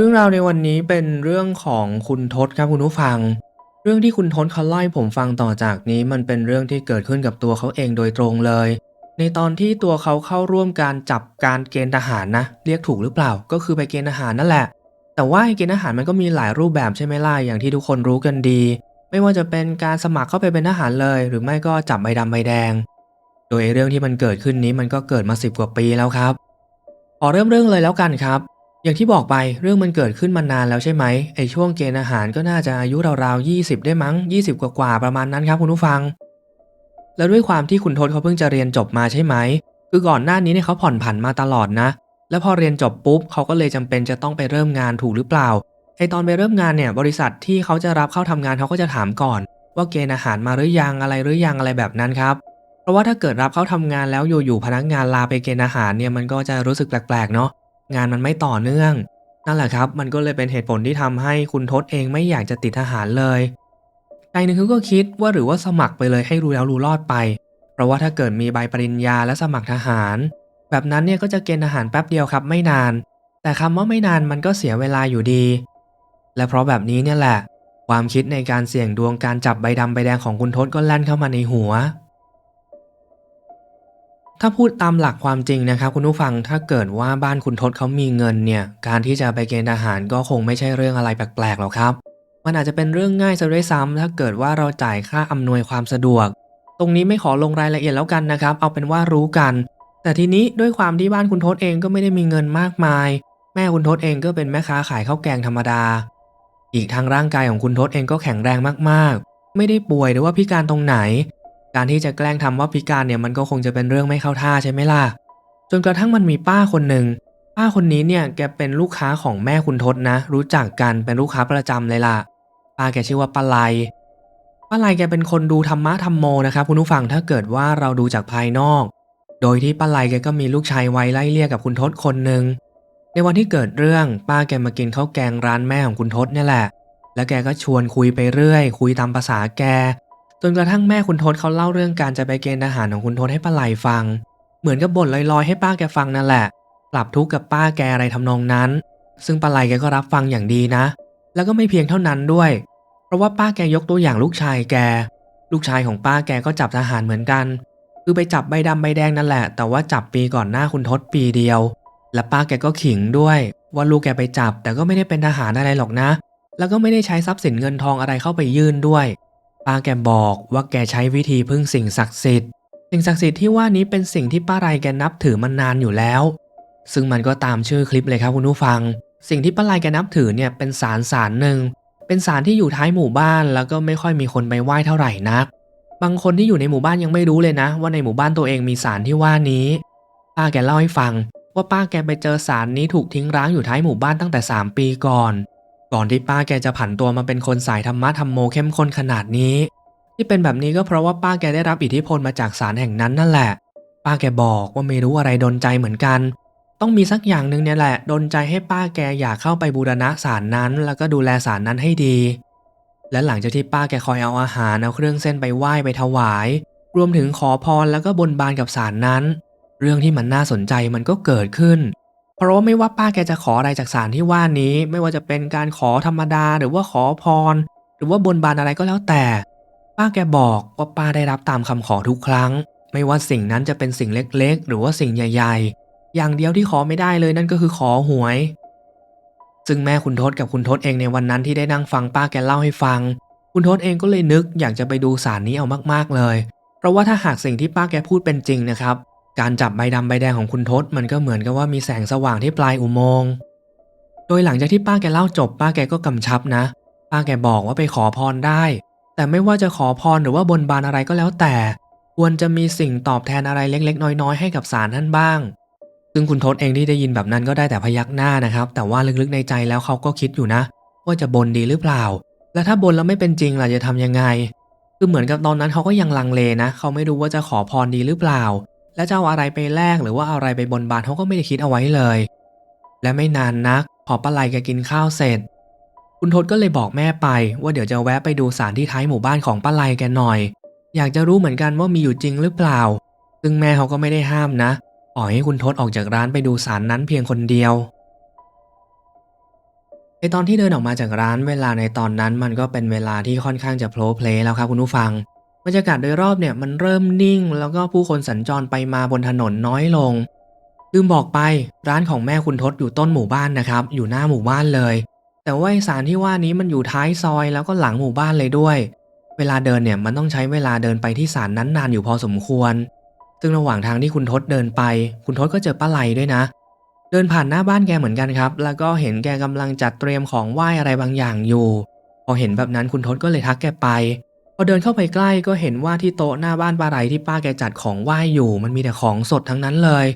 รื่องราวในวันนี้เป็นเรื่องของคุณทศครับคุณผู้ฟัง เรื่องที่คุณทศเขาเล่าให้ผมฟังต่อจากนี้มันเป็นเรื่องที่เกิดขึ้นกับตัวเขาเองโดยตรงเลย ในตอนที่ตัวเขาเข้าร่วมการจับการเกณฑ์ทหารนะ เรียกถูกหรือเปล่า ก็คือไปเกณฑ์ทหารนั่นแหละ แต่ว่าไอ้เกณฑ์ทหารมันก็มีหลายรูปแบบใช่ไหมล่ะอย่างที่ทุกคนรู้กันดี ไม่ว่าจะเป็นการสมัครเข้าไปเป็นทหารเลย หรือไม่ก็จับใบดำใบแดง โดยเรื่องที่มันเกิดขึ้นนี้มันก็เกิดมาสิบกว่าปีแล้วครับขอเริ่มเรื่องเลยแล้วกันครับ อย่างที่บอกไปเรื่องมันเกิดขึ้นมานานแล้วใช่ไหมไอช่วงเกณฑ์อาหารก็น่าจะอายุราวๆ20 ได้มั้ง 20 กว่าๆประมาณนั้นครับคุณผู้ฟัง แล้วด้วยความที่คุณทศเขาเพิ่งจะเรียนจบมาใช่ไหมคือก่อนหน้านี้เนี่ยเขาผ่อนผันมาตลอดนะ แล้วพอเรียนจบปุ๊บเขาก็เลยจำเป็นจะต้องไปเริ่มงานถูกหรือเปล่าไอตอนไปเริ่มงานเนี่ยบริษัทที่เขาจะรับเข้าทำงานเขาก็จะถามก่อน ว่าเกณฑ์อาหารมาหรือยังอะไรหรือยังอะไรแบบนั้นครับ เพราะว่าถ้าเกิดรับเข้าทำงานแล้วอยู่ๆพนักงานลาไปเกณฑ์อาหารเนี่ยมันก็จะรู้สึกแปลกๆเนาะ งานมันไม่ต่อเนื่อง นั่นแหละครับ มันก็เลยเป็นเหตุผลที่ทำให้คุณทศเองไม่อยากจะติดทหารเลยใจหนึ่งเขาก็คิดว่าหรือว่าสมัครไปเลยให้รู้แล้วรู้รอดไป เพราะว่าถ้าเกิดมีใบปริญญาและสมัครทหาร แบบนั้นเนี่ยก็จะเกณฑ์ทหารแป๊บเดียวครับไม่นาน แต่คำว่าไม่นานมันก็เสียเวลาอยู่ดี และเพราะแบบนี้เนี่ยแหละ ความคิดในการเสี่ยงดวงการจับใบดำใบแดงของคุณทศก็แล่นเข้ามาในหัว ถ้าพูดตามหลักความจริงนะครับคุณผู้ฟังถ้าเกิดว่าบ้านคุณทศเขามีเงินเนี่ยการที่จะไปเกณฑ์ทหารก็คงไม่ใช่เรื่องอะไรแปลกๆหรอกครับ มันอาจจะเป็นเรื่องง่ายซะด้วยซ้ำถ้าเกิดว่าเราจ่ายค่าอำนวยความสะดวก ตรงนี้ไม่ขอลงรายละเอียดแล้วกันนะครับ เอาเป็นว่ารู้กัน แต่ทีนี้ด้วยความที่บ้านคุณทศเองก็ไม่ได้มีเงินมากมาย แม่คุณทศเองก็เป็นแม่ค้าขายข้าวแกงธรรมดา อีกทางร่างกายของคุณทศเองก็แข็งแรงมากๆ ไม่ได้ป่วยหรือว่าพิการตรงไหน การที่จะแกล้งทำว่าพิการเนี่ยมันก็คงจะเป็นเรื่องไม่เข้าท่าใช่ไหมล่ะ จนกระทั่งมันมีป้าคนหนึ่ง ป้าคนนี้เนี่ยแกเป็นลูกค้าของแม่คุณทศนะ รู้จักกันเป็นลูกค้าประจำเลยล่ะ ป้าแกชื่อว่าป้าไลป้าไลแกเป็นคนดูธรรมะธรรมโมนะครับคุณผู้ฟังถ้าเกิดว่าเราดูจากภายนอก โดยที่ป้าไลแกก็มีลูกชายวัยไล่เลี่ยกับคุณทศคนหนึ่งในวันที่เกิดเรื่องป้าแกมากินข้าวแกงร้านแม่ของคุณทศเนี่ยแหละ แล้วแกก็ชวนคุยไปเรื่อย คุยตามภาษาแก จนกระทั่งแม่คุณทศเขาเล่าเรื่องการจะไปเกณฑ์ทหารของคุณทศให้ป้าไหลฟัง เหมือนกับบ่นลอยๆ ให้ป้าแกฟังนั่นแหละปรับทุกข์กับป้าแกอะไรทำนองนั้น ซึ่งป้าไหลแกก็รับฟังอย่างดีนะ แล้วก็ไม่เพียงเท่านั้นด้วย เพราะว่าป้าแกยกตัวอย่างลูกชายแก ลูกชายของป้าแกก็จับทหารเหมือนกัน คือไปจับใบดำใบแดงนั่นแหละ แต่ว่าจับปีก่อนหน้าคุณทศปีเดียว และป้าแกก็ขิงด้วย ว่าลูกแกไปจับแต่ก็ไม่ได้เป็นทหารอะไรหรอกนะ แล้วก็ไม่ได้ใช้ทรัพย์สินเงินทองอะไรเข้าไปยื่นด้วย ป้าแกบอกว่าแกใช้วิธีพึ่งสิ่งศักดิ์สิทธิ์สิ่งศักดิ์สิทธิ์ที่ว่านี้เป็นสิ่งที่ป้าไรแกนับถือมานานอยู่แล้ว ซึ่งมันก็ตามชื่อคลิปเลยครับคุณผู้ฟัง สิ่งที่ป้าไรแกนับถือเนี่ยเป็นศาลศาลหนึ่งเป็นศาลที่อยู่ท้ายหมู่บ้านแล้วก็ไม่ค่อยมีคนไปไหว้เท่าไหร่นัก บางคนที่อยู่ในหมู่บ้านยังไม่รู้เลยนะ ว่าในหมู่บ้านตัวเองมีศาลที่ว่านี้ ป้าแกเล่าให้ฟัง ว่าป้าแกไปเจอศาลนี้ถูกทิ้งร้างอยู่ท้ายหมู่บ้านตั้งแต่ 3 ปีก่อน ก่อนที่ป้าแกจะผันตัวมาเป็นคนสายธรรมะธรรมโมเข้มข้นขนาดนี้ ที่เป็นแบบนี้ก็เพราะว่าป้าแกได้รับอิทธิพลมาจากศาลแห่งนั้นนั่นแหละ ป้าแกบอกว่าไม่รู้อะไรดนใจเหมือนกัน ต้องมีสักอย่างหนึ่งเนี่ยแหละดนใจให้ป้าแกอยากเข้าไปบูรณะศาลนั้น แล้วก็ดูแลศาลนั้นให้ดี และหลังจากที่ป้าแกคอยเอาอาหารเอาเครื่องเส้นไปไหว้ไปถวาย รวมถึงขอพรแล้วก็บนบานกับศาลนั้น เรื่องที่มันน่าสนใจมันก็เกิดขึ้น เพราะว่าไม่ว่าป้าแกจะขออะไรจากศาลที่ว่านี้ ไม่ว่าจะเป็นการขอธรรมดาหรือว่าขอพร หรือว่าบนบานอะไรก็แล้วแต่ ป้าแกบอกว่าป้าได้รับตามคำขอทุกครั้ง ไม่ว่าสิ่งนั้นจะเป็นสิ่งเล็กๆ หรือว่าสิ่งใหญ่ๆ อย่างเดียวที่ขอไม่ได้เลยนั่นก็คือขอหวย ซึ่งแม่คุณทศกับคุณทศเองในวันนั้นที่ได้นั่งฟังป้าแกเล่าให้ฟัง คุณทศเองก็เลยนึกอยากจะไปดูสารนี้เอามากๆเลย เพราะว่าถ้าหากสิ่งที่ป้าแกพูดเป็นจริงนะครับ การจับใบดำใบแดงของคุณทศมันก็เหมือนกับว่ามีแสงสว่างที่ปลายอุโมงค์ โดยหลังจากที่ป้าแกเล่าจบ ป้าแกก็กำชับนะ ป้าแกบอกว่าไปขอพรได้ แต่ไม่ว่าจะขอพรหรือว่าบนบานอะไรก็แล้วแต่ ควรจะมีสิ่งตอบแทนอะไรเล็กๆ น้อยๆ ให้กับสารท่านบ้าง ซึ่งคุณทศเองที่ได้ยินแบบนั้นก็ได้แต่พยักหน้านะครับ แต่ว่าลึกๆในใจแล้วเขาก็คิดอยู่นะ ว่าจะบนดีหรือเปล่า และถ้าบนแล้วไม่เป็นจริงล่ะจะทำยังไง คือเหมือนกับตอนนั้นเขาก็ยังลังเลนะ เขาไม่รู้ว่าจะขอพรดีหรือเปล่า และจะเอาอะไรไปแลกหรือว่าเอาอะไรไปบนบานเขาก็ไม่ได้คิดเอาไว้เลย และไม่นานนักพอป้าไลแกกินข้าวเสร็จ คุณทศก็เลยบอกแม่ไป ว่าเดี๋ยวจะแวะไปดูสารที่ท้ายหมู่บ้านของป้าไลแกหน่อย อยากจะรู้เหมือนกันว่ามีอยู่จริงหรือเปล่า ซึ่งแม่เขาก็ไม่ได้ห้ามนะปล่อยให้คุณทศออกจากร้านไปดูสารนั้นเพียงคนเดียวไอตอนที่เดินออกมาจากร้านเวลาในตอนนั้นมันก็เป็นเวลาที่ค่อนข้างจะโผล่เพลแล้วครับคุณผู้ฟัง บรรยากาศโดยรอบเนี่ยมันเริ่มนิ่ง แล้วก็ผู้คนสัญจรไปมาบนถนนน้อยลง ลืมบอกไปร้านของแม่คุณทศอยู่ต้นหมู่บ้านนะครับ อยู่หน้าหมู่บ้านเลย แต่ว่าสารที่ว่านี้มันอยู่ท้ายซอยแล้วก็หลังหมู่บ้านเลยด้วย เวลาเดินเนี่ยมันต้องใช้เวลาเดินไปที่ศาลนั้นนานอยู่พอสมควร ซึ่งระหว่างทางที่คุณทศเดินไป คุณทศก็เจอป้าไลด้วยนะ เดินผ่านหน้าบ้านแกเหมือนกันครับ แล้วก็เห็นแกกำลังจัดเตรียมของไหว้อะไรบางอย่างอยู่ พอเห็นแบบนั้นคุณทศก็เลยทักแกไป พอเดินเข้าไปใกล้ก็เห็นว่าที่โต๊ะหน้าบ้านป้าไลที่ป้าแกจัดของไหว้อยู่ มันมีแต่ของสดทั้งนั้นเลย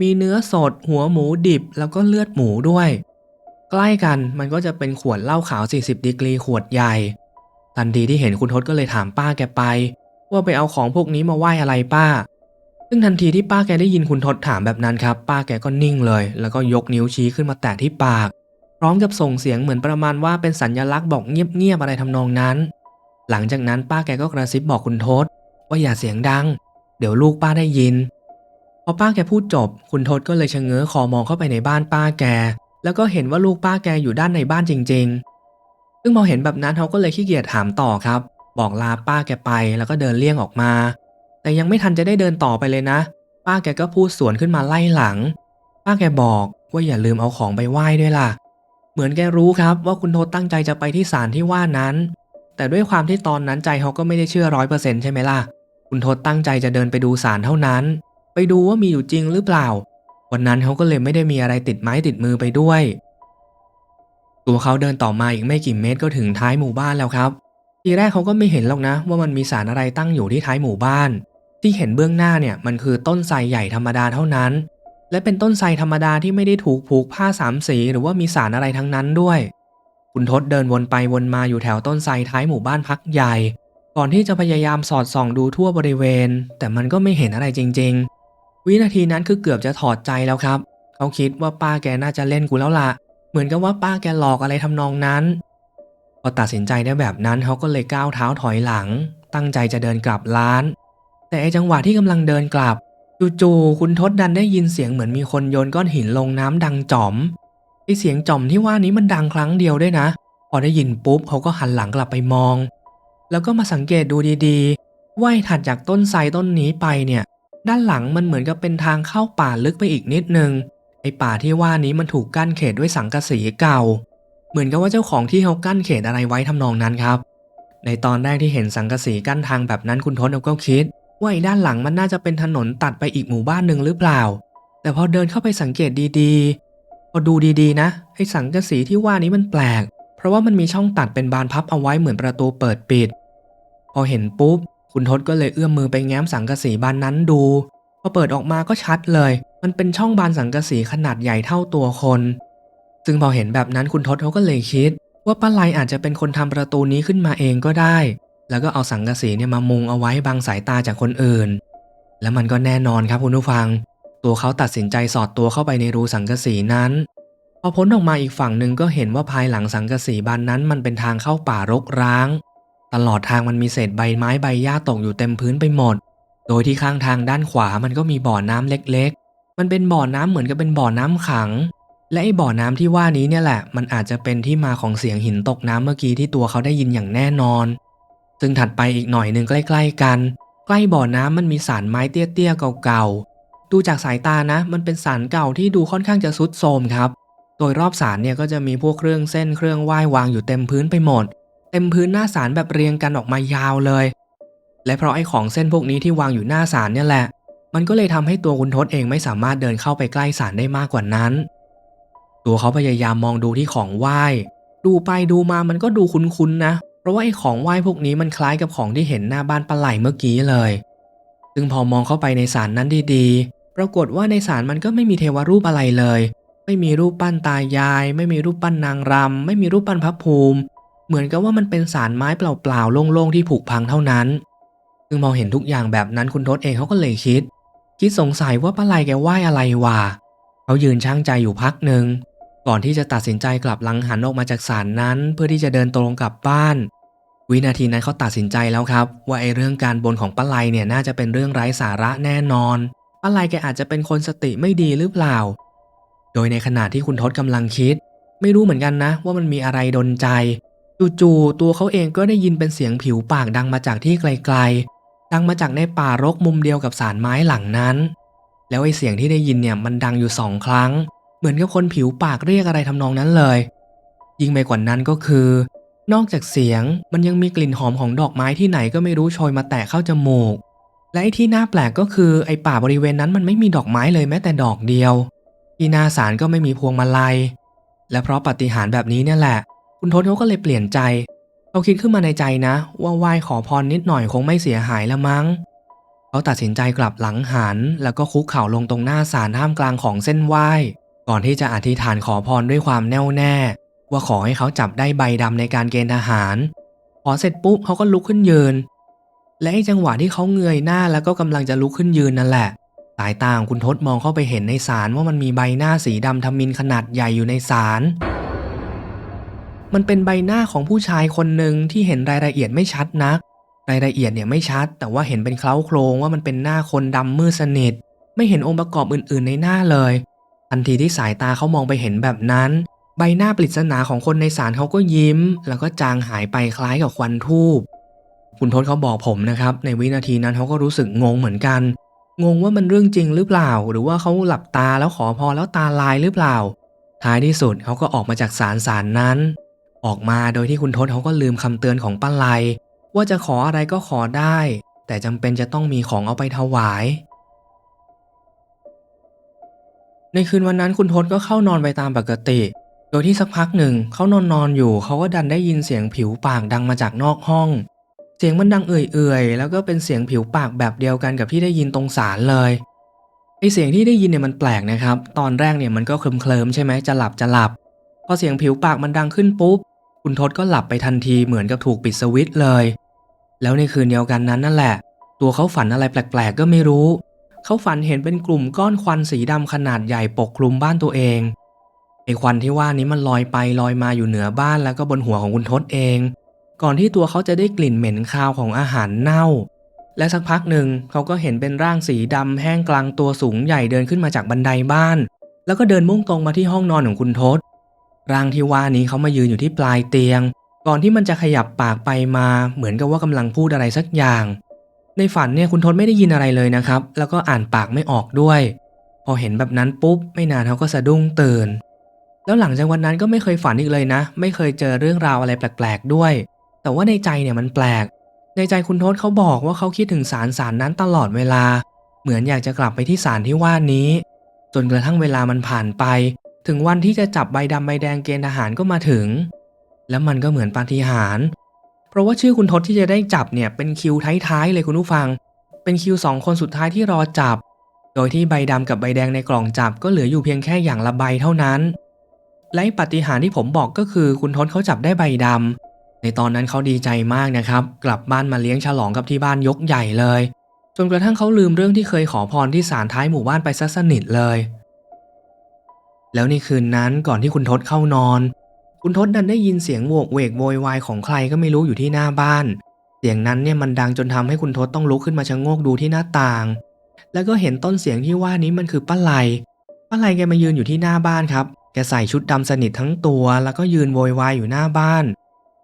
มีเนื้อสด หัวหมูดิบแล้วก็เลือดหมูด้วย ใกล้กันมันก็จะเป็นขวดเหล้าขาว 40 ดีกรีขวดใหญ่ ทันทีที่เห็นคุณทศก็เลยถามป้าแกไป ว่าไปเอาของพวกนี้มาไหว้อะไรป้า ซึ่งทันทีที่ป้าแกได้ยินคุณทศถามแบบนั้นครับ ป้าแกก็นิ่งเลย แล้วก็ยกนิ้วชี้ขึ้นมาแตะที่ปาก พร้อมกับส่งเสียงเหมือนประมาณว่าเป็นสัญญลักษณ์บอกเงียบๆอะไรทำนองนั้น หลังจากนั้นป้าแกก็กระซิบบอกคุณทศว่าอย่าเสียงดัง เดี๋ยวลูกป้าได้ยิน พอป้าแกพูดจบ คุณทศก็เลยชะเง้อคอมองเข้าไปในบ้านป้าแก แล้วก็เห็นว่าลูกป้าแกอยู่ด้านในบ้านจริง ๆ ซึ่งพอเห็นแบบนั้นเขาก็เลยขี้เกียจถามต่อครับ บอกลาป้าแกไปแล้วก็เดินเลี่ยงออกมา แต่ยังไม่ทันจะได้เดินต่อไปเลยนะ ป้าแกก็พูดสวนขึ้นมาไล่หลัง ป้าแกบอกว่าอย่าลืมเอาของไปไหว้ด้วยล่ะ เหมือนแกรู้ครับว่าคุณโทษตั้งใจจะไปที่ศาลที่ว่านั้น แต่ด้วยความที่ตอนนั้นใจเขาก็ไม่ได้เชื่อร้อยเปอร์เซ็นต์ใช่ไหมล่ะ คุณทษตั้งใจจะเดินไปดูศาลเท่านั้น ไปดูว่ามีอยู่จริงหรือเปล่า วันนั้นเขาก็เลยไม่ได้มีอะไรติดไม้ติดมือไปด้วย ตัวเขาเดินต่อมาอีกไม่กี่เมตรก็ถึงท้ายหมู่บ้านแล้วครับ ทีแรกเขาก็ไม่เห็นหรอกนะ ว่ามันมีสารอะไรตั้งอยู่ที่ท้ายหมู่บ้าน ที่เห็นเบื้องหน้าเนี่ยมันคือต้นไทรใหญ่ธรรมดาเท่านั้น และเป็นต้นไทรธรรมดาที่ไม่ได้ถูกผูกผ้าสามสีหรือว่ามีสารอะไรทั้งนั้นด้วย คุณทศเดินวนไปวนมาอยู่แถวต้นไทรท้ายหมู่บ้านพักใหญ่ ก่อนที่จะพยายามสอดส่องดูทั่วบริเวณ แต่มันก็ไม่เห็นอะไรจริง ๆ วินาทีนั้นคือเกือบจะถอดใจแล้วครับ เขาคิดว่าป้าแกน่าจะเล่นกูแล้วล่ะ เหมือนกับว่าป้าแกหลอกอะไรทำนองนั้นพอตัดสินใจได้แบบนั้นเขาก็เลยก้าวเท้าถอยหลัง ตั้งใจจะเดินกลับร้าน แต่ไอจังหวะที่กำลังเดินกลับจู่ๆคุณทศดันได้ยินเสียงเหมือนมีคนโยนก้อนหินลงน้ำดังจ่อม ไอเสียงจ่อมที่ว่านี้มันดังครั้งเดียวด้วยนะ พอได้ยินปุ๊บเขาก็หันหลังกลับไปมอง แล้วก็มาสังเกตดูดีๆ ว่าถัดจากต้นไทรต้นนี้ไปเนี่ย ด้านหลังมันเหมือนกับเป็นทางเข้าป่าลึกไปอีกนิดนึง ไอป่าที่ว่านี้มันถูกกั้นเขตด้วยสังกะสีเก่า เหมือนกับว่าเจ้าของที่เขากั้นเขตอะไรไว้ทำนองนั้นครับ ในตอนแรกที่เห็นสังกะสีกั้นทางแบบนั้นคุณทศก็คิดว่าไอ้ด้านหลังมันน่าจะเป็นถนนตัดไปอีกหมู่บ้านหนึ่งหรือเปล่า แต่พอเดินเข้าไปสังเกตดีๆ พอดูดีๆนะไอ้สังกะสีที่ว่านี้มันแปลก เพราะว่ามันมีช่องตัดเป็นบานพับเอาไว้เหมือนประตูเปิดปิด พอเห็นปุ๊บ คุณทศก็เลยเอื้อมมือไปแง้มสังกะสีบานนั้นดู พอเปิดออกมาก็ชัดเลย มันเป็นช่องบานสังกะสีขนาดใหญ่เท่าตัวคน ซึ่งพอเห็นแบบนั้นคุณทศเขาก็เลยคิด ว่าป้าไลอาจจะเป็นคนทำประตูนี้ขึ้นมาเองก็ได้ แล้วก็เอาสังกะสีเนี่ยมามุงเอาไว้บังสายตาจากคนอื่น แล้วมันก็แน่นอนครับคุณผู้ฟัง ตัวเขาตัดสินใจสอดตัวเข้าไปในรูสังกะสีนั้น พอพ้นออกมาอีกฝั่งหนึ่งก็เห็นว่าภายหลังสังกะสีบานนั้นมันเป็นทางเข้าป่ารกร้าง ตลอดทางมันมีเศษใบไม้ใบหญ้าตกอยู่เต็มพื้นไปหมด โดยที่ข้างทางด้านขวามันก็มีบ่อน้ำเล็กๆ มันเป็นบ่อน้ำเหมือนกับเป็นบ่อน้ำขัง และไอ้บ่อน้ำที่ว่านี้เนี่ยแหละ มันอาจจะเป็นที่มาของเสียงหินตกน้ำเมื่อกี้ที่ตัวเขาได้ยินอย่างแน่นอน ซึ่งถัดไปอีกหน่อยหนึ่งใกล้ ๆ กัน ใกล้บ่อน้ำมันมีสารไม้เตี้ยๆเก่าๆ ดูจากสายตานะ มันเป็นสารเก่าที่ดูค่อนข้างจะซุดโทรมครับ โดยรอบสารเนี่ยก็จะมีพวกเครื่องเส้นเครื่องไหว้วางอยู่เต็มพื้นไปหมด เต็มพื้นหน้าสารแบบเรียงกันออกมายาวเลย และเพราะไอ้ของเส้นพวกนี้ที่วางอยู่หน้าสารเนี่ยแหละ มันก็เลยทำให้ตัวคุณทศเองไม่สามารถเดินเข้าไปใกล้สารได้มากกว่านั้น ตัวเขาพยายามมองดูที่ของไหว้ ดูไปดูมามันก็ดูคุ้นๆนะ เพราะว่าไอ้ของไหว้พวกนี้มันคล้ายกับของที่เห็นหน้าบ้านปลาไหลเมื่อกี้เลย ซึ่งพอมองเข้าไปในศาลนั้นดีๆ ปรากฏว่าในศาลมันก็ไม่มีเทวรูปอะไรเลย ไม่มีรูปปั้นตายาย ไม่มีรูปปั้นนางรำไม่มีรูปปั้นพระภูมิ เหมือนกับว่ามันเป็นศาลไม้เปล่าๆโล่งๆที่ผุพังเท่านั้น ซึ่งพอเห็นทุกอย่างแบบนั้นคุณทศเองเขาก็เลยคิด คิดสงสัยว่าป้าไลแกไหว้อะไรวะเขายืนช่างใจอยู่พักหนึ่งก่อนที่จะตัดสินใจกลับหลังหันออกมาจากศาลนั้น เพื่อที่จะเดินตรงกลับบ้าน วินาทีนั้นเขาตัดสินใจแล้วครับ ว่าไอ้เรื่องการบนของป้าไลเนี่ยน่าจะเป็นเรื่องไร้สาระแน่นอน ป้าไลแกอาจจะเป็นคนสติไม่ดีหรือเปล่า โดยในขณะที่คุณทศกำลังคิด ไม่รู้เหมือนกันนะ ว่ามันมีอะไรดนใจ จู่ๆตัวเขาเองก็ได้ยินเป็นเสียงผิวปากดังมาจากที่ไกลๆ ดังมาจากในป่ารกมุมเดียวกับสารไม้หลังนั้น แล้วไอ้เสียงที่ได้ยินเนี่ยมันดังอยู่สองครั้ง เหมือนกับคนผิวปากเรียกอะไรทำนองนั้นเลย ยิ่งไปกว่านั้นก็คือนอกจากเสียงมันยังมีกลิ่นหอมของดอกไม้ที่ไหนก็ไม่รู้โชยมาแตะเข้าจมูก และไอ้ที่น่าแปลกก็คือไอ้ป่าบริเวณนั้นมันไม่มีดอกไม้เลยแม้แต่ดอกเดียว ที่หน้าศาลก็ไม่มีพวงมาลัย และเพราะปฏิหารแบบนี้เนี่ยแหละ คุณทศเขาก็เลยเปลี่ยนใจเขาคิดขึ้นมาในใจนะ ว่าไหว้ขอพรนิดหน่อยคงไม่เสียหายละมั้งเขาตัดสินใจกลับหลังหันแล้วก็คุกเข่าลงตรงหน้าศาลท่ามกลางของเส้นไหว้ ก่อนที่จะอธิษฐานขอพรด้วยความแน่วแน่ ว่าขอให้เขาจับได้ใบดำในการเกณฑ์ทหารพอเสร็จปุ๊บเขาก็ลุกขึ้นยืน และไอ้จังหวะที่เขาเงยหน้าแล้วก็กำลังจะลุกขึ้นยืนนั่นแหละ สายตาของคุณทศมองเข้าไปเห็นในศาลว่ามันมีใบหน้าสีดำทำมินขนาดใหญ่อยู่ในศาลมันเป็นใบหน้าของผู้ชายคนหนึ่งที่เห็นรายละเอียดไม่ชัดนัก รายละเอียดเนี่ยไม่ชัด แต่ว่าเห็นเป็นเคล้าโครงว่ามันเป็นหน้าคนดำมืดสนิท ไม่เห็นองค์ประกอบอื่น ๆ ในหน้าเลยทันทีที่สายตาเขามองไปเห็นแบบนั้น ใบหน้าปริศนาของคนในศาลเขาก็ยิ้ม แล้วก็จางหายไปคล้ายกับควันทูบ คุณทศเขาบอกผมนะครับ ในวินาทีนั้นเขาก็รู้สึกงงเหมือนกัน งงว่ามันเรื่องจริงหรือเปล่า หรือว่าเขาหลับตาแล้วขอพรแล้วตาลายหรือเปล่า ท้ายที่สุดเขาก็ออกมาจากศาลศาลนั้น ออกมาโดยที่คุณทศเขาก็ลืมคำเตือนของป้าไลว่าจะขออะไรก็ขอได้ แต่จำเป็นจะต้องมีของเอาไปถวาย ในคืนวันนั้นคุณทศก็เข้านอนไปตามปกติ โดยที่สักพักหนึ่งเขานอนนอนอยู่เขาก็ดันได้ยินเสียงผิวปากดังมาจากนอกห้อง สียงมันดังเอื่อยๆ แล้วก็เป็นเสียงผิวปากแบบเดียวกันกับที่ได้ยินตรงศาลเลยไอเสียงที่ได้ยินเนี่ยมันแปลกนะครับ ตอนแรกเนี่ยมันก็เคลิ้มใช่ไหมจะหลับจะหลับ พอเสียงผิวปากมันดังขึ้นปุ๊บ คุณทศก็หลับไปทันทีเหมือนกับถูกปิดสวิตช์เลย แล้วในคืนเดียวกันนั้นนั่นแหละ ตัวเขาฝันอะไรแปลกๆ ก็ไม่รู้ เขาฝันเห็นเป็นกลุ่มก้อนควันสีดำขนาดใหญ่ปกคลุมบ้านตัวเองไอควันที่ว่านี้มันลอยไปลอยมาอยู่เหนือบ้านแล้วก็บนหัวของคุณทศเอง ก่อนที่ตัวเขาจะได้กลิ่นเหม็นคาวของอาหารเน่า และสักพักหนึ่งเขาก็เห็นเป็นร่างสีดำแห้งกลางตัวสูงใหญ่เดินขึ้นมาจากบันไดบ้าน แล้วก็เดินมุ่งตรงมาที่ห้องนอนของคุณทศร่างที่ว่านี้เขามายืนอยู่ที่ปลายเตียง ก่อนที่มันจะขยับปากไปมาเหมือนกับว่ากำลังพูดอะไรสักอย่าง ในฝันเนี่ยคุณทศไม่ได้ยินอะไรเลยนะครับ แล้วก็อ่านปากไม่ออกด้วย พอเห็นแบบนั้นปุ๊บ ไม่นานเขาก็สะดุ้งตื่น แล้วหลังจากวันนั้นก็ไม่เคยฝันอีกเลยนะ ไม่เคยเจอเรื่องราวอะไรแปลก ๆ ด้วย แต่ว่าในใจเนี่ยมันแปลก ในใจคุณทศเขาบอกว่าเขาคิดถึงสารสารนั้นตลอดเวลา เหมือนอยากจะกลับไปที่สารที่ว่านี้ จนกระทั่งเวลามันผ่านไป ถึงวันที่จะจับใบดำใบแดงเกณฑ์ทหารก็มาถึง แล้วมันก็เหมือนปาฏิหาริย์เพราะว่าชื่อคุณทศที่จะได้จับเนี่ยเป็นคิวท้ายๆเลยคุณผู้ฟัง เป็นคิวสองคนสุดท้ายที่รอจับ โดยที่ใบดำกับใบแดงในกล่องจับก็เหลืออยู่เพียงแค่อย่างละใบเท่านั้นและปาฏิหาริย์ที่ผมบอกก็คือคุณทศเขาจับได้ใบดำ ในตอนนั้นเขาดีใจมากนะครับ กลับบ้านมาเลี้ยงฉลองกับที่บ้านยกใหญ่เลย จนกระทั่งเขาลืมเรื่องที่เคยขอพรที่ศาลท้ายหมู่บ้านไปซะสนิทเลย แล้วในคืนนั้นก่อนที่คุณทศเข้านอน คุณทศดันได้ยินเสียงโวกเวกโวยวายของใครก็ไม่รู้อยู่ที่หน้าบ้าน เสียงนั้นเนี่ยมันดังจนทำให้คุณทศต้องลุกขึ้นมาชะโงกดูที่หน้าต่าง แล้วก็เห็นต้นเสียงที่ว่านี้มันคือป้าไลป้าไลแกมายืนอยู่ที่หน้าบ้านครับแกใส่ชุดดำสนิททั้งตัว แล้วก็ยืนโวยวายอยู่หน้าบ้าน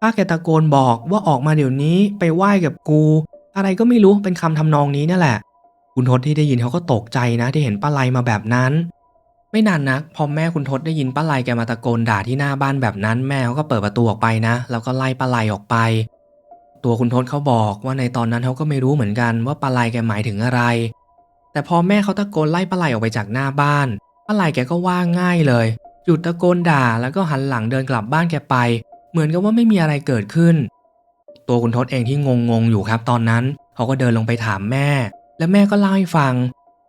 ป้าแกตะโกนบอกว่าออกมาเดี๋ยวนี้ไปไหว้กับกู อะไรก็ไม่รู้เป็นคำทำนองนี้นั่นแหละ คุณทศที่ได้ยินเขาก็ตกใจนะที่เห็นป้าไลมาแบบนั้น ไม่นานนักพอแม่คุณทศได้ยินป้าไลแกมาตะโกนด่าที่หน้าบ้านแบบนั้น แม่เขาก็เปิดประตูออกไปนะ แล้วก็ไล่ป้าไลออกไป ตัวคุณทศเขาบอกว่าในตอนนั้นเขาก็ไม่รู้เหมือนกันว่าป้าไลแกหมายถึงอะไร แต่พอแม่เขาตะโกนไล่ป้าไลออกไปจากหน้าบ้านป้าไลแกก็ว่าง่ายเลยหยุดตะโกนด่าแล้วก็หันหลังเดินกลับบ้านแกไป เหมือนกับว่าไม่มีอะไรเกิดขึ้น ตัวคุณทศเองที่งงงๆอยู่ครับตอนนั้น เขาก็เดินลงไปถามแม่ และแม่ก็เล่าให้ฟัง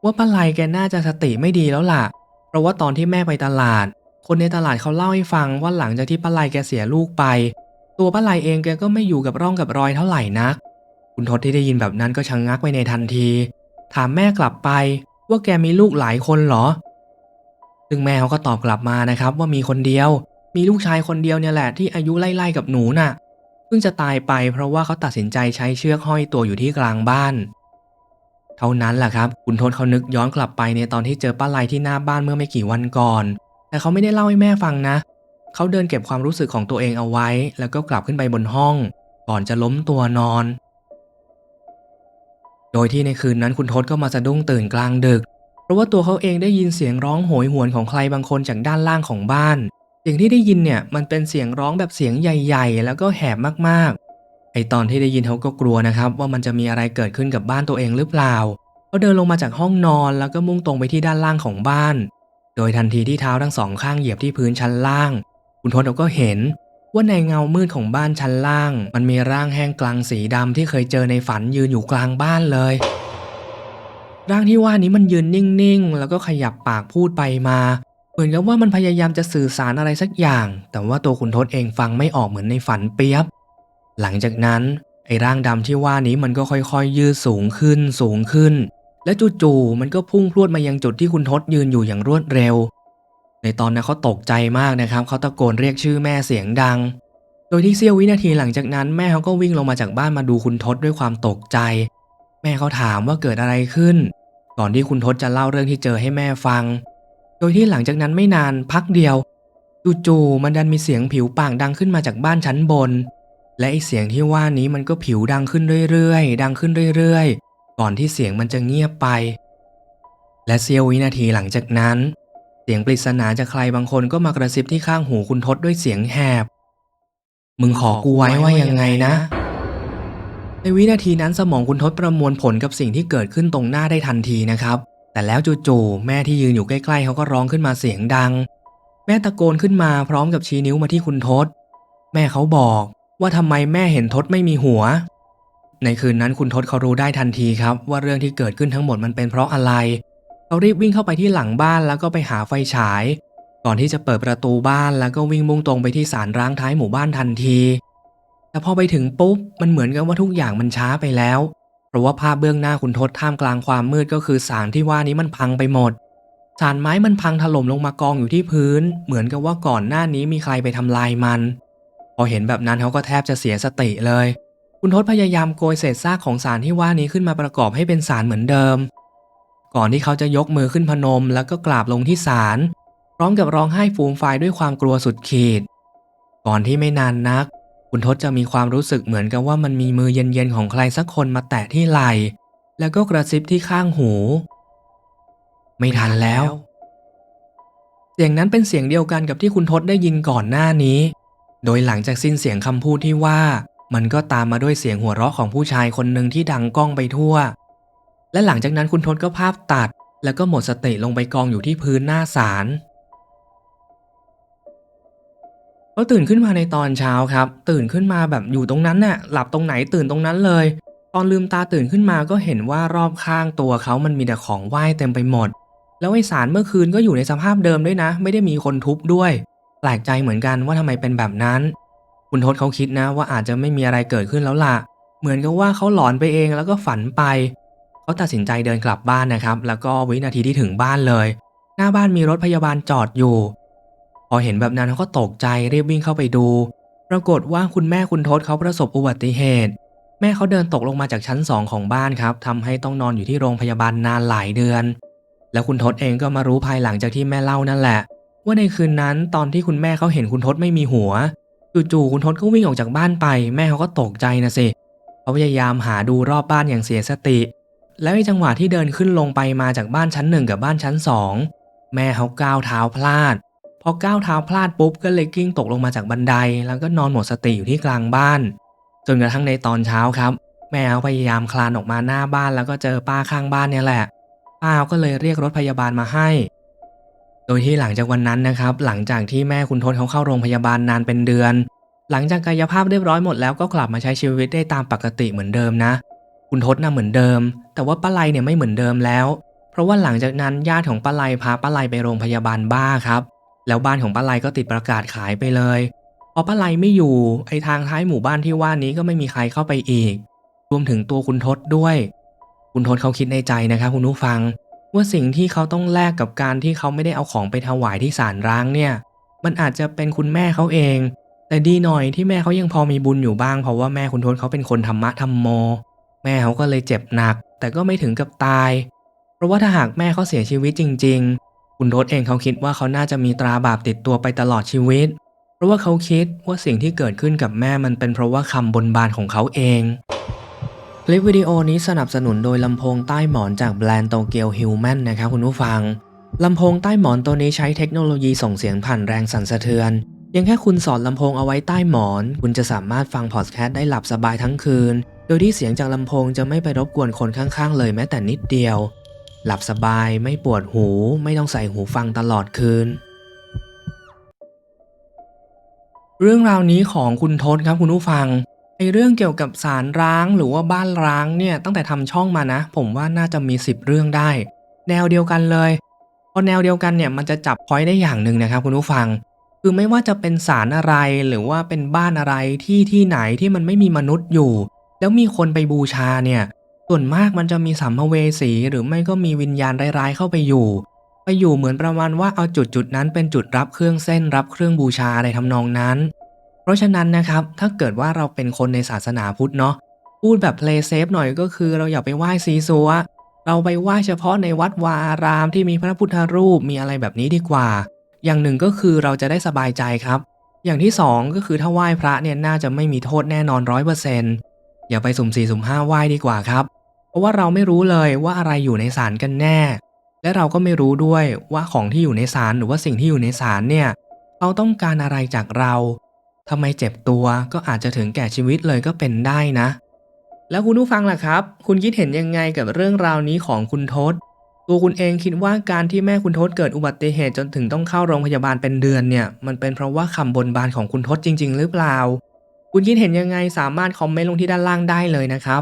ว่าป้าไลแกน่าจะสติไม่ดีแล้วล่ะ เพราะว่าตอนที่แม่ไปตลาด คนในตลาดเขาเล่าให้ฟังว่าหลังจากที่ป้าไลแกเสียลูกไป ตัวป้าไลเองแกก็ไม่อยู่กับร่องกับรอยเท่าไหร่นัก คุณทศที่ได้ยินแบบนั้นก็ชะงงักไปในทันที ถามแม่กลับไปว่าแกมีลูกหลายคนเหรอ ซึ่งแม่เขาก็ตอบกลับมานะครับว่ามีคนเดียว มีลูกชายคนเดียวเนี่ยแหละที่อายุไล่ๆกับหนูน่ะ เพิ่งจะตายไปเพราะว่าเขาตัดสินใจใช้เชือกห้อยตัวอยู่ที่กลางบ้าน เท่านั้นแหละครับคุณทศเขานึกย้อนกลับไปในตอนที่เจอป้าไลที่หน้าบ้านเมื่อไม่กี่วันก่อน แต่เขาไม่ได้เล่าให้แม่ฟังนะ เขาเดินเก็บความรู้สึกของตัวเองเอาไว้ แล้วก็กลับขึ้นไปบนห้อง ก่อนจะล้มตัวนอน โดยที่ในคืนนั้นคุณทศก็มาสะดุ้งตื่นกลางดึก เพราะว่าตัวเขาเองได้ยินเสียงร้องโหยหวนของใครบางคนจากด้านล่างของบ้าน เสียงที่ได้ยินเนี่ยมันเป็นเสียงร้องแบบเสียงใหญ่ๆ แล้วก็แหบมากๆ ไอตอนที่ได้ยินเขาก็กลัวนะครับว่ามันจะมีอะไรเกิดขึ้นกับบ้านตัวเองหรือเปล่าเขาเดินลงมาจากห้องนอนแล้วก็มุ่งตรงไปที่ด้านล่างของบ้าน โดยทันทีที่เท้าทั้งสองข้างเหยียบที่พื้นชั้นล่าง คุณทศก็เห็นว่าในเงามืดของบ้านชั้นล่าง มันมีร่างแห้งกลางสีดำที่เคยเจอในฝันยืนอยู่กลางบ้านเลย ร่างที่ว่านี้มันยืนนิ่งๆ แล้วก็ขยับปากพูดไปมา มือนกับว่ามันพยายามจะสื่อสารอะไรสักอย่าง แต่ว่าตัวคุณทศเองฟังไม่ออกเหมือนในฝันเปียบ หลังจากนั้นไอ้ร่างดำที่ว่านี้มันก็ค่อยๆ ยืดสูงขึ้นสูงขึ้น และจู่ๆมันก็พุ่งพรวดมายังจุดที่คุณทศยืนอยู่อย่างรวดเร็ว ในตอนนั้นเขาตกใจมากนะครับ เขาตะโกนเรียกชื่อแม่เสียงดัง โดยที่เสี้ยววินาทีหลังจากนั้นแม่เขาก็วิ่งลงมาจากบ้านมาดูคุณทศด้วยความตกใจ แม่เขาถามว่าเกิดอะไรขึ้น ก่อนที่คุณทศจะเล่าเรื่องที่เจอให้แม่ฟัง โดยที่หลังจากนั้นไม่นานพักเดียวจู่ๆมันดันมีเสียงผิวปากดังขึ้นมาจากบ้านชั้นบน และไอเสียงที่ว่านี้มันก็ผิวดังขึ้นเรื่อยๆ ดังขึ้นเรื่อยๆ ก่อนที่เสียงมันจะเงียบไป และเสี้ยววินาทีหลังจากนั้น เสียงปริศนาจากใครบางคนก็มากระซิบที่ข้างหูคุณทศด้วยเสียงแหบ มึงขอกูไว้ว่ายังไงนะ ในวินาทีนั้นสมองคุณทศประมวลผลกับสิ่งที่เกิดขึ้นตรงหน้าได้ทันทีนะครับ แต่แล้วจู่ๆแม่ที่ยืนอยู่ใกล้ๆเขาก็ร้องขึ้นมาเสียงดัง แม่ตะโกนขึ้นมาพร้อมกับชี้นิ้วมาที่คุณทศ แม่เขาบอกว่าทำไมแม่เห็นทศไม่มีหัว ในคืนนั้นคุณทศเขารู้ได้ทันทีครับ ว่าเรื่องที่เกิดขึ้นทั้งหมดมันเป็นเพราะอะไร เขารีบวิ่งเข้าไปที่หลังบ้านแล้วก็ไปหาไฟฉาย ก่อนที่จะเปิดประตูบ้านแล้วก็วิ่งมุ่งตรงไปที่ศาลร้างท้ายหมู่บ้านทันที แต่พอไปถึงปุ๊บมันเหมือนกับว่าทุกอย่างมันช้าไปแล้ว เพราะว่าภาพเบื้องหน้าคุณทศท่ามกลางความมืดก็คือสารที่ว่านี้มันพังไปหมด สารไม้มันพังถล่มลงมากองอยู่ที่พื้น เหมือนกับว่าก่อนหน้านี้มีใครไปทำลายมัน พอเห็นแบบนั้นเขาก็แทบจะเสียสติเลย คุณทศพยายามโกยเศษซากของสารที่ว่านี้ขึ้นมาประกอบให้เป็นสารเหมือนเดิม ก่อนที่เขาจะยกมือขึ้นพนม แล้วก็กราบลงที่ศาลพร้อมกับร้องไห้ฟูมฟายด้วยความกลัวสุดขีด ก่อนที่ไม่นานนัก คุณทศจะมีความรู้สึกเหมือนกับว่ามันมีมือเย็นๆของใครสักคนมาแตะที่ไหล่แล้วก็กระซิบที่ข้างหู ไม่ทันแล้ว เสียงนั้นเป็นเสียงเดียวกันกับที่คุณทศได้ยินก่อนหน้านี้ โดยหลังจากสิ้นเสียงคำพูดที่ว่า มันก็ตามมาด้วยเสียงหัวเราะของผู้ชายคนหนึ่งที่ดังก้องไปทั่ว และหลังจากนั้นคุณทศก็ภาพตัด แล้วก็หมดสติลงไปกองอยู่ที่พื้นหน้าศาล เขาตื่นขึ้นมาในตอนเช้าครับ ตื่นขึ้นมาแบบอยู่ตรงนั้นน่ะหลับตรงไหนตื่นตรงนั้นเลย ตอนลืมตาตื่นขึ้นมาก็เห็นว่ารอบข้างตัวเขามันมีแต่ของไหว้เต็มไปหมด แล้วไอสารเมื่อคืนก็อยู่ในสภาพเดิมด้วยนะ ไม่ได้มีคนทุบด้วย แปลกใจเหมือนกันว่าทำไมเป็นแบบนั้น คุณทศเขาคิดนะว่าอาจจะไม่มีอะไรเกิดขึ้นแล้วล่ะ เหมือนกับว่าเขาหลอนไปเองแล้วก็ฝันไปเขาตัดสินใจเดินกลับบ้านนะครับ แล้วก็วินาทีที่ถึงบ้านเลย หน้าบ้านมีรถพยาบาลจอดอยู่ พอเห็นแบบนั้นเขาก็ตกใจรีบวิ่งเข้าไปดู ปรากฏว่าคุณแม่คุณทศเขาประสบอุบัติเหตุ แม่เขาเดินตกลงมาจากชั้นสองของบ้านครับทำให้ต้องนอนอยู่ที่โรงพยาบาลนานหลายเดือน แล้วคุณทศเองก็มารู้ภายหลังจากที่แม่เล่านั่นแหละ ว่าในคืนนั้นตอนที่คุณแม่เขาเห็นคุณทศไม่มีหัวจู่ๆคุณทศก็วิ่งออกจากบ้านไป แม่เขาก็ตกใจนะสิเขาพยายามหาดูรอบบ้านอย่างเสียสติ แล้วไอ้จังหวะที่เดินขึ้นลงไปมาจากบ้านชั้นหนึ่งกับบ้านชั้นสองแม่เขาก้าวเท้าพลาด พอก้าวเท้าพลาดปุ๊บก็เลยกิ้งตกลงมาจากบันได แล้วก็นอนหมดสติอยู่ที่กลางบ้าน จนกระทั่งในตอนเช้าครับ แม่เขาพยายามคลานออกมาหน้าบ้านแล้วก็เจอป้าข้างบ้านเนี่ยแหละป้าก็เลยเรียกรถพยาบาลมาให้ โดยที่หลังจากวันนั้นนะครับ หลังจากที่แม่คุณทศเขาเข้าโรงพยาบาลนานเป็นเดือน หลังจากกายภาพเรียบร้อยหมดแล้วก็กลับมาใช้ชีวิตได้ตามปกติเหมือนเดิมนะ คุณทศน่ะเหมือนเดิม แต่ว่าป้าไลเนี่ยไม่เหมือนเดิมแล้ว เพราะว่าหลังจากนั้นญาติของป้าไลพาป้าไลไปโรงพยาบาลบ้าครับ แล้วบ้านของป้าไลก็ติดประกาศขายไปเลยพอป้าไลไม่อยู่ไอทางท้ายหมู่บ้านที่ว่านี้ก็ไม่มีใครเข้าไปอีก รวมถึงตัวคุณทศด้วย คุณทศเขาคิดในใจนะครับคุณผู้ฟัง ว่าสิ่งที่เขาต้องแลกกับการที่เขาไม่ได้เอาของไปถวายที่ศาลร้างเนี่ย มันอาจจะเป็นคุณแม่เขาเอง แต่ดีหน่อยที่แม่เขายังพอมีบุญอยู่บ้างเพราะว่าแม่คุณทศเขาเป็นคนธรรมะธรรมโม แม่เขาก็เลยเจ็บหนัก แต่ก็ไม่ถึงกับตาย เพราะว่าถ้าหากแม่เขาเสียชีวิตจริง ๆ คุณทศเองเขาคิดว่าเขาน่าจะมีตราบาปติดตัวไปตลอดชีวิต เพราะว่าเขาคิดว่าสิ่งที่เกิดขึ้นกับแม่มันเป็นเพราะว่าคำบนบานของเขาเอง คลิปวิดีโอนี้สนับสนุนโดยลำโพงใต้หมอนจากแบรนด์โตเกียวฮิวแมนนะครับคุณผู้ฟังลำโพงใต้หมอนตัวนี้ใช้เทคโนโลยีส่งเสียงผ่านแรงสั่นสะเทือนเพียงแค่คุณสอดลำโพงเอาไว้ใต้หมอน คุณจะสามารถฟังพอดแคสต์ได้หลับสบายทั้งคืน โดยที่เสียงจากลำโพงจะไม่ไปรบกวนคนข้างๆ เลยแม้แต่นิดเดียว หลับสบายไม่ปวดหูไม่ต้องใส่หูฟังตลอดคืน เรื่องราวนี้ของคุณทศครับคุณผู้ฟังไอเรื่องเกี่ยวกับสารร้างหรือว่าบ้านร้างเนี่ยตั้งแต่ทำช่องมานะ ผมว่าน่าจะมี 10 เรื่องได้ แนวเดียวกันเลยพอแนวเดียวกันเนี่ยมันจะจับพอยได้อย่างหนึ่งนะครับคุณผู้ฟัง คือไม่ว่าจะเป็นสารอะไรหรือว่าเป็นบ้านอะไรที่ที่ไหนที่มันไม่มีมนุษย์อยู่ แล้วมีคนไปบูชาเนี่ย ส่วนมากมันจะมีสัมภเวสีหรือไม่ก็มีวิญญาณร้ายๆเข้าไปอยู่ ไปอยู่เหมือนประมาณว่าเอาจุดจุดนั้นเป็นจุดรับเครื่องเส้นรับเครื่องบูชาอะไรทำนองนั้น เพราะฉะนั้นนะครับถ้าเกิดว่าเราเป็นคนในศาสนาพุทธเนาะพูดแบบ play safe หน่อยก็คือเราอย่าไปไหว้ซีซัวเราไปไหว้เฉพาะในวัดวาอารามที่มีพระพุทธรูปมีอะไรแบบนี้ดีกว่า อย่างหนึ่งก็คือเราจะได้สบายใจครับ อย่างที่สองก็คือถ้าไหว้พระเนี่ยน่าจะไม่มีโทษแน่นอนร้อยเปอร์เซ็นต์อย่าไปสุ่มสี่สุ่มห้าไหว้ดีกว่าครับ เพราะว่าเราไม่รู้เลยว่าอะไรอยู่ในศาลกันแน่ และเราก็ไม่รู้ด้วยว่าของที่อยู่ในศาลหรือว่าสิ่งที่อยู่ในศาลเนี่ยเขาต้องการอะไรจากเราทำไมเจ็บตัวก็อาจจะถึงแก่ชีวิตเลยก็เป็นได้นะ แล้วคุณผู้ฟังล่ะครับ คุณคิดเห็นยังไงกับเรื่องราวนี้ของคุณทศตัวคุณเองคิดว่าการที่แม่คุณทศเกิดอุบัติเหตุจนถึงต้องเข้าโรงพยาบาลเป็นเดือนเนี่ย มันเป็นเพราะว่าคำบนบานของคุณทศจริง ๆ หรือเปล่า คุณคิดเห็นยังไงสามารถคอมเมนต์ลงที่ด้านล่างได้เลยนะครับ